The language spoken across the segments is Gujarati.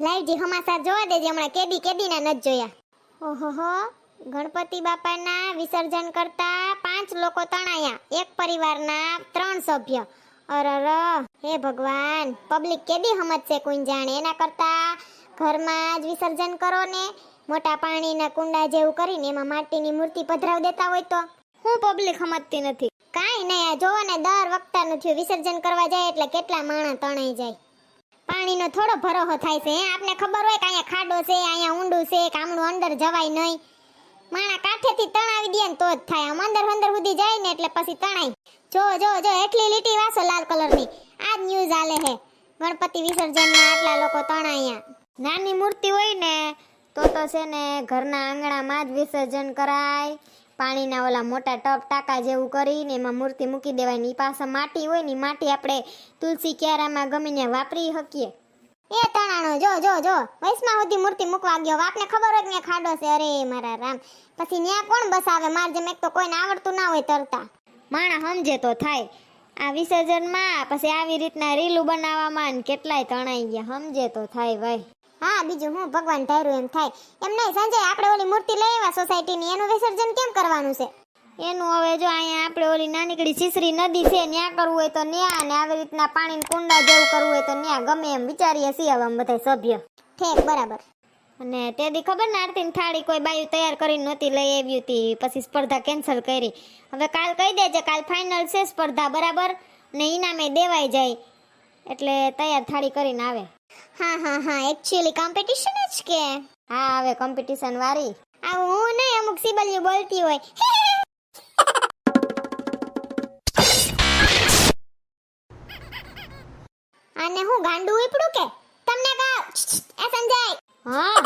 લાઈવજી હમાસા જોવા દેજે, હમણાં કેદી કેદીના નથી જોયા. ઓહોહો, ગણપતિ બાપાના વિસર્જન કરતા પાંચ લોકો તણાયા, એક પરિવારના ત્રણ સભ્ય. અરર, હે ભગવાન, પબ્લિક કેદી સમજશે કોઈ જાણે? એના કરતા ઘરમાં જ વિસર્જન કરો ને, મોટા પાણીના કુંડા જેવું કરીને એમાં માટીની મૂર્તિ પધરાવ દેતા હોય તો. હું પબ્લિક સમજતી નથી. કાંઈ નહીં, આ જોવો ને દર વખતાનું થયું, વિસર્જન કરવા જાય એટલે કેટલા માણસ તણાઈ જાય. પાણીનો થોડો ભરોહો થાય છે. આપને ખબર હોય કે અહીંયા ખાડો છે, અહીંયા ઊંડું છે કામણું અંદર જવાય નહીં. માણા કાઠેથી તણાવી દે ને તો જ થાય. આમ અંદર અંદર સુધી જાય ને એટલે પછી તણાય. જો જો જો, એટલી લીટી વાસો લાલ કલરની. આ જ ન્યૂઝ આલે હે. ગણપતિ વિસર્જનમાં આટલા લોકો તણાયા નાની મૂર્તિ હોય ને, તો તો છે ને, ઘરના આંગણામાં જ વિસર્જન કરાય. પાણીના ઓલા મોટા ટપ ટાંકા જેવું કરીને એમાં મૂર્તિ મૂકી દેવાની. પાસે માટી હોય ને માટી આપણે તુલસી ક્યારામાં ગમે ત્યાં વાપરી શકીએ. એ તણાણો, જો જો જો વૈષ્ણવ સુધી મૂર્તિ મૂકવા ગયો. આપને ખબર હોય કે ખાડો છે? અરે, મારા રામ. પછી ન્યા કોણ બસાવે? માર જેમ એક તો કોઈને આવડતું ના હોય તરતા. માણા સમજે તો થાય. આ વિસર્જનમાં, પછી આવી રીતના રીલું બનાવવામાં કેટલાય તણાઈ ગયા. સમજે તો થાય, ભાઈ. હા બીજું હું ભગવાન ધાર્યું એમ થાય. એમ નહીં સંજય આપણે ઓલી મૂર્તિ લઈ આવ્યા સોસાયટીની એનું વિસર્જન કેમ કરવાનું છે? એનું હવે જો અહીંયા આપણે ઓલી નાનીકડી સીસરી નદી છે ન્યા કરવું હોય તો ન્યા અને આવી રીતના પાણી કુંડા જેવું કરવું હોય તો ન્યા ગમે એમ વિચારીએ છીએ હવે બધા સભ્ય. ઠેક બરાબર. અને તે દી ખબર ને આરતીની થાળી કોઈ બાયું તૈયાર કરી નહોતી લઈ આવી હતી પછી સ્પર્ધા કેન્સલ કરી. હવે કાલ કહી દેજે કાલ ફાઇનલ છે સ્પર્ધા બરાબર? ને ઈનામે દેવાઈ જાય. એટલે તૈયાર થાળી કરીને આવે. હા હા હા એકચ્યુઅલી કોમ્પિટિશન જ કે. હા હવે કોમ્પિટિશન વાળી આ હું નહીં અમુક સિબલિયું બોલતી હોય. અને હું ગાંડું ઉપડું કે? તમને કહું એ સંજય. હા.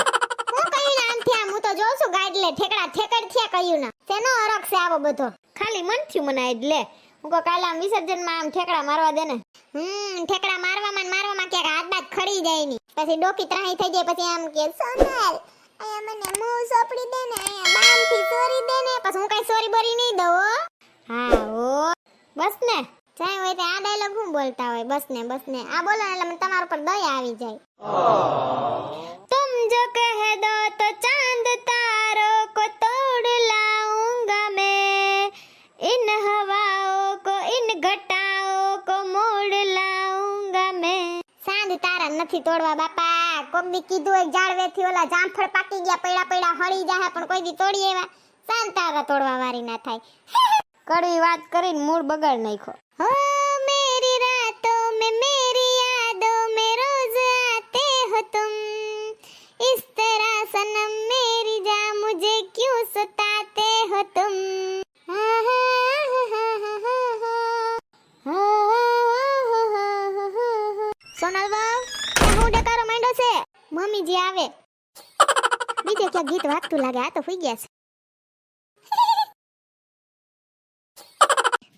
હું કહ્યું નામ થયા હું તો જોઉં છું ગાઈડ લે ઠેકડા ઠેકડ થયા કહ્યું ના. તેનો હરખ છે આવો બધો? ખાલી મન થયું મને એટલે હું કહું કાલે આમ વિસર્જનમાં આમ ઠેકડા મારવા દે ને. હમ ઠેકડા મારવામાં મારવામાં ક્યાંક હાથ બાદ ખડી જાય ની પછી ડોકી ત્રાહી થઈ જાય પછી આમ કે સોનલ અહીંયા મને મોં સોપડી દે ને અહીંયા બામથી સોરી દે ને. પછી હું કઈ ચોરી બોરી નહીં દઉં હા. હો બસ ને. જાય હોય તે આ ડાયલોગ હું બોલતા હોય. બસ ને બસ ને. આ બોલો એટલે તમારા ઉપર દયા આવી જાય. તુમ જો કહે દો તો ચા નથી તોડવા બાપા. કોક દી કીધું એક ઝાડવેથી ઓલા જામફળ પાકી ગયા પૈડા પૈડા હળી જાહે પણ કોઈ દી તોડી એવા. શાંત તોડવા વારી ના થાય. કડવી વાત કરીને મૂળ બગાડ નાખ્યો. હો. મમ્મીજી આવે. બીજે ક્યાં ગીત વાગતું લાગે? આ તો હોઈ ગયા છે.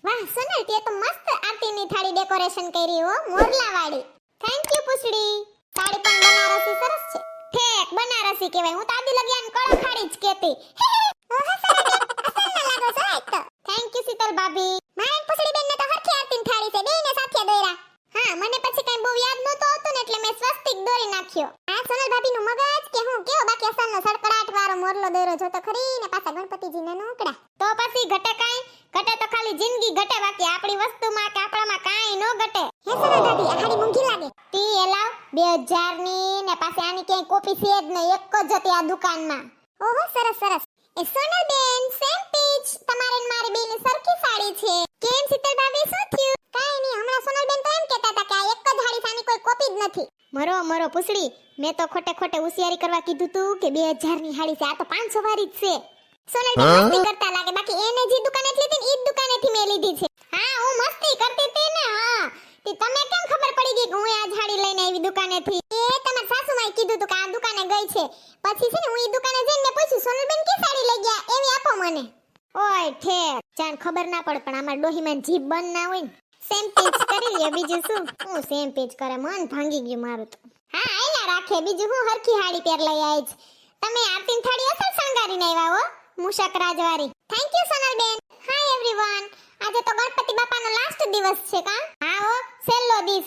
વાહ સોનલ તે તો મસ્ત આરતીની થાળી ડેકોરેશન કરી હો મોરલા વાળી થેન્ક યુ પુસડી સાડી પણ બનારસી સરસ છે. ઠેક, બનારસી કહેવાય. હું તાદી લગ્યાન કળો ખાડી જ કેતી થેન્ક યુ શીતલ ભાભી મારે પુસડી બેન ને તો હરખી આરતીની થાળી છે બેયને સાથે દોર્યા હા મને પછી કઈ બહુ યાદ નહોતો આવતું ને એટલે મેં સ્વસ્તિક દોરી નાખ્યો આ સોનલ ભાભીનું મગજ કે હું કેવો બાકી અસલનો સડકડાટ વાળો મોરલો દોર્યો જોતો ખરી ને પાછા ગણપતિજીના નોકડા તો પછી ઘટે કાંઈ ઘટે તો ખાલી જિંદગી ઘટે બાકી આપણી વસ્તુમાં કે આપણામાં કાંઈ નો ઘટે. હે સોનલ દાદી, આ હાડી લાગે. તી એલાવ 2000 ની ને પાસે આની ક્યાંય કોપી છે જ નહીં, એક જ હતી આ દુકાનમાં. ઓહો, સરસ સરસ. એ સોનલ બેન સેમ પેજ. તમારે મારી બેની સરખી સાડી છે. કેમ શીતલ ભાભી શું થયું? કાંઈ નહીં, હમણાં સોનલ બેન તો એમ કહેતા હતા કે આ એક જ હાડી સાની કોઈ કોપી જ નથી. મરો મરો, પૂછડી. મેં તો ખોટે ખોટે હોશિયારી કરવા કીધું તું કે 2000 ની હાડી છે, આ તો 500 વાળી જ છે. સોનલ બેન મસ્તી કરતા લાગે. બાકી એને જે દુકાનેથી લીધી ને ઈ જ દુકાનેથી મેં લીધી છે. હા હું મસ્તી કરતી હતી ને હા. તે તમે કેમ ખબર પડી ગઈ કે હું આ હાડી લઈને આવી દુકાનેથી? એ તમારા સાસુમાએ કીધું તું કે આ દુકાને ગઈ છે. પછી છે ને હું ઈ દુકાને જઈને પૂછ્યું સોનલબેન કી સાડી લઈ ગયા? એવી આપો મને. ઓય ઠેક જાન ખબર ના પડે પણ અમાર ડોહીમાં જીભ બંધ ના હોય ને. સેમ પેજ કરી લે બીજું શું? હું સેમ પેજ કરે મન ભાંગી ગયું મારું તો. હા આયલા રાખે. બીજું હું હરખી હાડી પહેર લઈ આવી તમે આરતીન થાળી અસલ શણગારીને આવ્યા હો? મુશક રાજવારી થેન્ક યુ સોનલબેન. હાય એવરીવન આજે તો ગણપતિ બાપાનો લાસ્ટ દિવસ છે કા? હા હો, છેલ્લો દી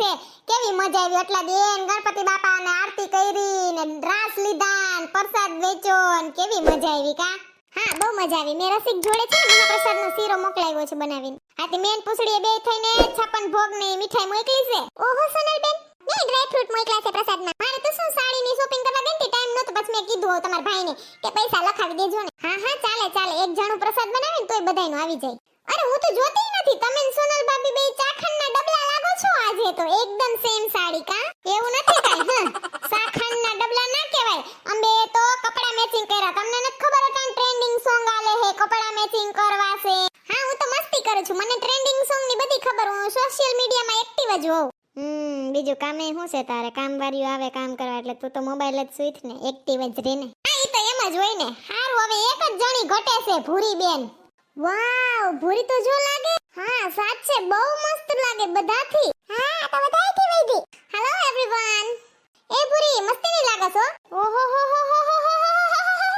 કેવી મજા આવી એટલા દેન ગણપતિ બાપાને આરતી કરી પ્રસાદ વેચો ને કેવી મજા આવી કા? હા, બહુ મજા આવી. મેં રસિક જોડે છે ને મહાપ્રસાદનો શીરો મોકલાવ્યો છે બનાવીને. આથી મેન પૂછડીએ બે થઈને છપ્પન ભોગની મીઠાઈ મોકલી છે. ઓહો, સોનલબેન. મેં ડ્રાય ફ્રૂટ મોકલા છે પ્રસાદમાં મારે તો શું સાડીની શોપિંગ કરવા ગઈ મેં કીધું તમારા ભાઈને કે પૈસા લખાવી દેજો ને. હા હા, ચાલે ચાલે. એક જણું પ્રસાદ બનાવીને તોય બધાયનો આવી જાય. અરે, હું તો જોતી નથી. તમે ને સોનલ ભાભી બે ચાખણના ડબલા લાગો છો આજે તો. એકદમ સેમ સાડી, કા? એવું નથી કાઈ હા સાખણના ડબલા ના કહેવાય અંબે તો કપડા મેચિંગ કર્યા તમને નથી ખબર હતા ટ્રેન્ડિંગ સોંગ આલે હે કપડા મેચિંગ કરવા છે હા હું તો મસ્તી કરું છું મને ટ્રેન્ડિંગ સોંગની બધી ખબર હું સોશિયલ મીડિયામાં એક્ટિવ જ હોઉં હમ બીજું કામે શું છે તારે? કામ વાળીઓ આવે, કામ કરવા, એટલે તું તો મોબાઈલ જ સુઈથ ને એક્ટિવ જ રહે ને હા એ તો એમ જ હોય ને. હારું, હવે એક જ જણી ઘટે છે, ભૂરી બેન. વાવ, ભૂરી તો જો લાગે. હા, સાચે, બહુ મસ્ત લાગે બધાથી હા તો બધાથી વૈધી હેલો એવરીવન એ ભૂરી મસ્તી નહીં લાગે છો ઓહો હો હો હો હો હો હો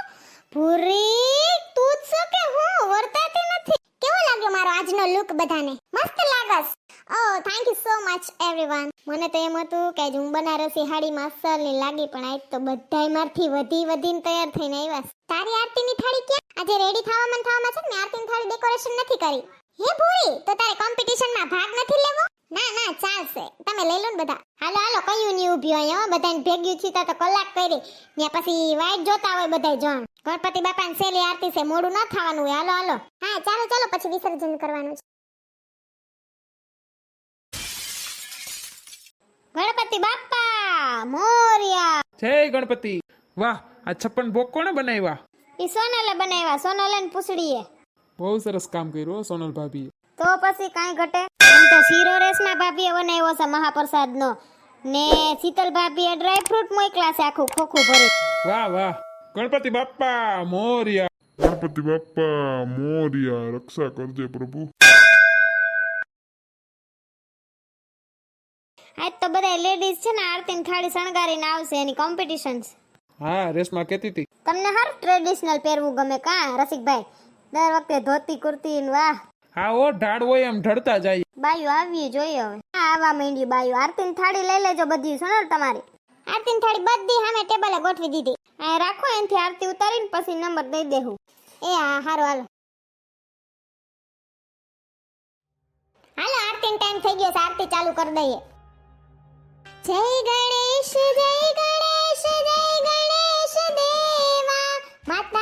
ભૂરી તું જ છો કે હું વર્તાતી નથી કેવો લાગ્યો મારો આજનો લુક બધાને મસ્ત લાગસ ઓ thank you so much everyone મને તો એમ હતું કે આજ હું બનારસી હાડીમાં અસલની લાગી પણ આજ તો બધાય મારથી વધી વધીને તૈયાર થઈને આવ્યા. તારી આરતીની થાળી ક્યાં? આજે રેડી થવામાં થવામાં છે ને આરતીની થાળી ડેકોરેશન નથી કરી. હે ભૂરી તો તારે કોમ્પિટિશનમાં ભાગ નથી લેવો? ના ના, ચાલશે. તમે લઈ લો ને બધા. હાલો હાલો, કયું નહીં ઊભી હોય? બધાને ભેગ્યું છે તો કલાક કરી. ને પછી વાઈટ જોતા હોય બધા જણ. ગણપતિ બાપાની સેલી આરતી છે, મોડું ન થવાનું હોય. હાલો હાલો. હા, ચાલો ચાલો, પછી વિસર્જન કરવાનું છે. ગણપતિ બાપ્પા મોર્યા. જય ગણપતિ. વાહ આ છપ્પન ભોગ કોણે બનાવ્યા? એ સોનલે બનાવ્યા સોનલે ને પૂછડીએ. બહુ સરસ કામ કર્યું હો સોનલ ભાભી તો પછી કાંઈ ઘટે? આમ તો શીરો રેસમાં ભાભીએ બનાવ્યો છે મહાપ્રસાદનો. ને શીતલ ભાભીએ ડ્રાય ફ્રૂટ મોકલા છે આખું ખોખું ભરી વાહ વાહ. ગણપતિ બાપ્પા મોર્યા. ગણપતિ બાપ્પા મોર્યા રક્ષા કરજે પ્રભુ. છે ને આરતીની થાળી શણગારીને આવશે એની કોમ્પિટિશન હા રેશમાં કહેતી હતી. તમને હર ટ્રેડિશનલ પહેરવું ગમે કા રસિકભાઈ? દર વખતે ધોતી કુર્તી ને વાહ. હા ઓ ઢાળ હોય એમ ઢળતા જાય. બાયું આવી જોઈએ હવે. હા આવા માંડ્યું બાયું. આરતીની થાળી લઈ લેજો બધી સુનો તમારી. આરતીની થાળી બધી સામે ટેબલે ગોઠવી દીધી. આ રાખો એનથી આરતી ઉતારીને પછી નંબર દઈ દેહું. એ હા હારો હાલો. હાલો આરતી ટાઈમ થઈ ગયો છે. આરતી ચાલુ કરી દઈએ. જય ગણેશ જય ગણેશ જય ગણેશ દેવા. માતા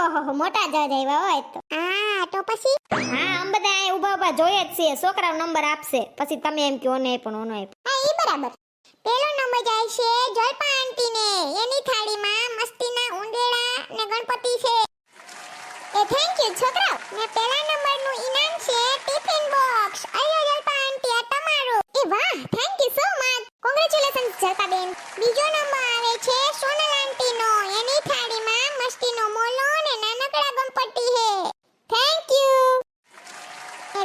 ઓહો મોટા જજ આવ્યા હોય તો. હા તો પછી? હા આમ બધા અહીં ઊભા ઊભા જોઈએ જ છીએ. છોકરાઓ નંબર આપશે. પછી તમે એમ કહો ને પણ ઓનો આપ હા એ બરાબર. પેલો નંબર જાય છે જલપા આંટીને. એની થાળીમાં મસ્તીના ઉંદેડા ને ગણપતિ છે. એ થેન્ક યુ છોકરાઓ. ને પહેલા નંબરનું ઇનામ છે ટિફિન બોક્સ અયો જલપા આંટી આ તમારું એ વાહ thank you so much congratulations Jalpa ben બીજો નંબર આવે છે સોનલ આંટીનો એની થાળીમાં મસ્તીનો મોલો ને નાનકડા ગણપતિ છે થેન્ક યુ એ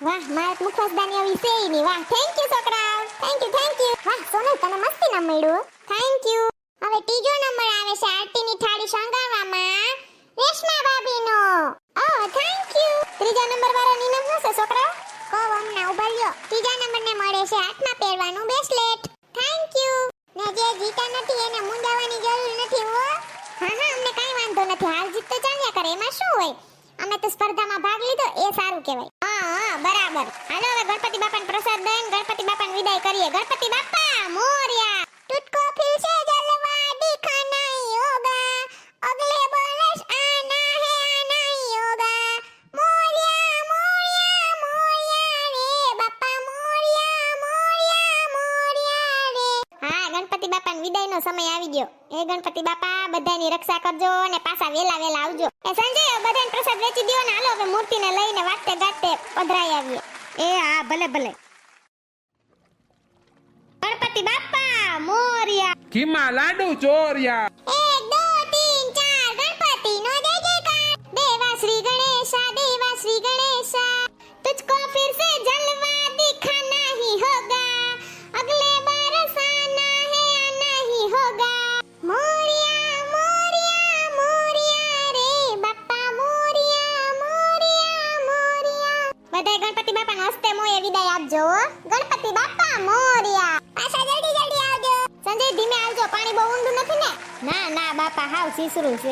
વાહ મારા મુખવાસદાની આવી છે ઈ ની વાહ થેન્ક યુ છોકરાઓ થેન્ક યુ થેન્ક યુ વાહ સોનલ તને મસ્તી નામ મળ્યું થેન્ક યુ હવે ત્રીજો નંબર આવે છે આરતીની થાળી શણગારવામાં. રેશમા ભાભીનો. ઓ થેન્ક યુ ત્રીજા નંબર વાળો નામ શું છે છોકરાઓ કહો હમણાં, ઊભા રહ્યો. ત્રીજા નંબરને મળે છે હાથમાં પહેરવાનું બ્રેસલેટ થેન્ક યુ ને જે જીતા નથી, એને મુંજાવાની જરૂર નથી હો. હા હા, અમને કાંઈ વાંધો નથી. હાર જીત તો ચાલ્યા કરે. એમાં શું હોય? અમે તો સ્પર્ધામાં ભાગ લીધો. એ સારું કહેવાય. એ ગણપતિ બાપા બધાની રક્ષા કરજો અને પાછા વેલા વેલા આવજો. એ સંજય બધાને પ્રસાદ વેચી દો ને હાલો હવે મૂર્તિને લઈને વાગતે ગાતે પધરાઈ આવીએ. એ હા ભલે ભલે. ગણપતિ બાપા મોરિયા. ઘીમાં લાડુ ચોર્યા. એક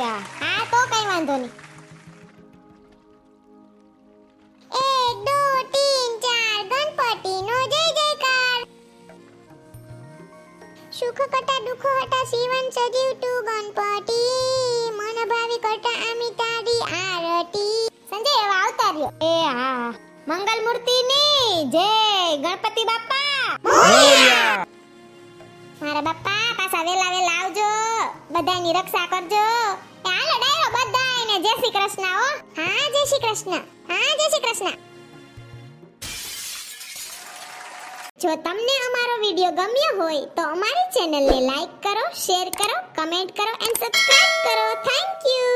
આ. હા તો કઈ વાંધો નહીં. એક દો તીન ચાર ગણપતિ જય જયકાર. સુખ કટા દુઃખ હટા શિવન સજીવ તું ગણપતિ. મન ભાવી કટા આમી તારી આરતી. સંજય હવે આવતા રહ્યો. એ હા. મંગલ મૂર્તિ ની જય. ગણપતિ બાપા. મારા બાપા પાછા વેલા વેલા આવજો. બધાની રક્ષા કરજો. શ્રી કૃષ્ણ હો. હા, જય શ્રી કૃષ્ણ હા, જય શ્રી કૃષ્ણ જો તમને અમારો વિડિયો ગમ્યો હોય તો અમારી ચેનલને લાઈક કરો, શેર કરો, કમેન્ટ કરો એન્ડ સબસ્ક્રાઇબ કરો. Thank you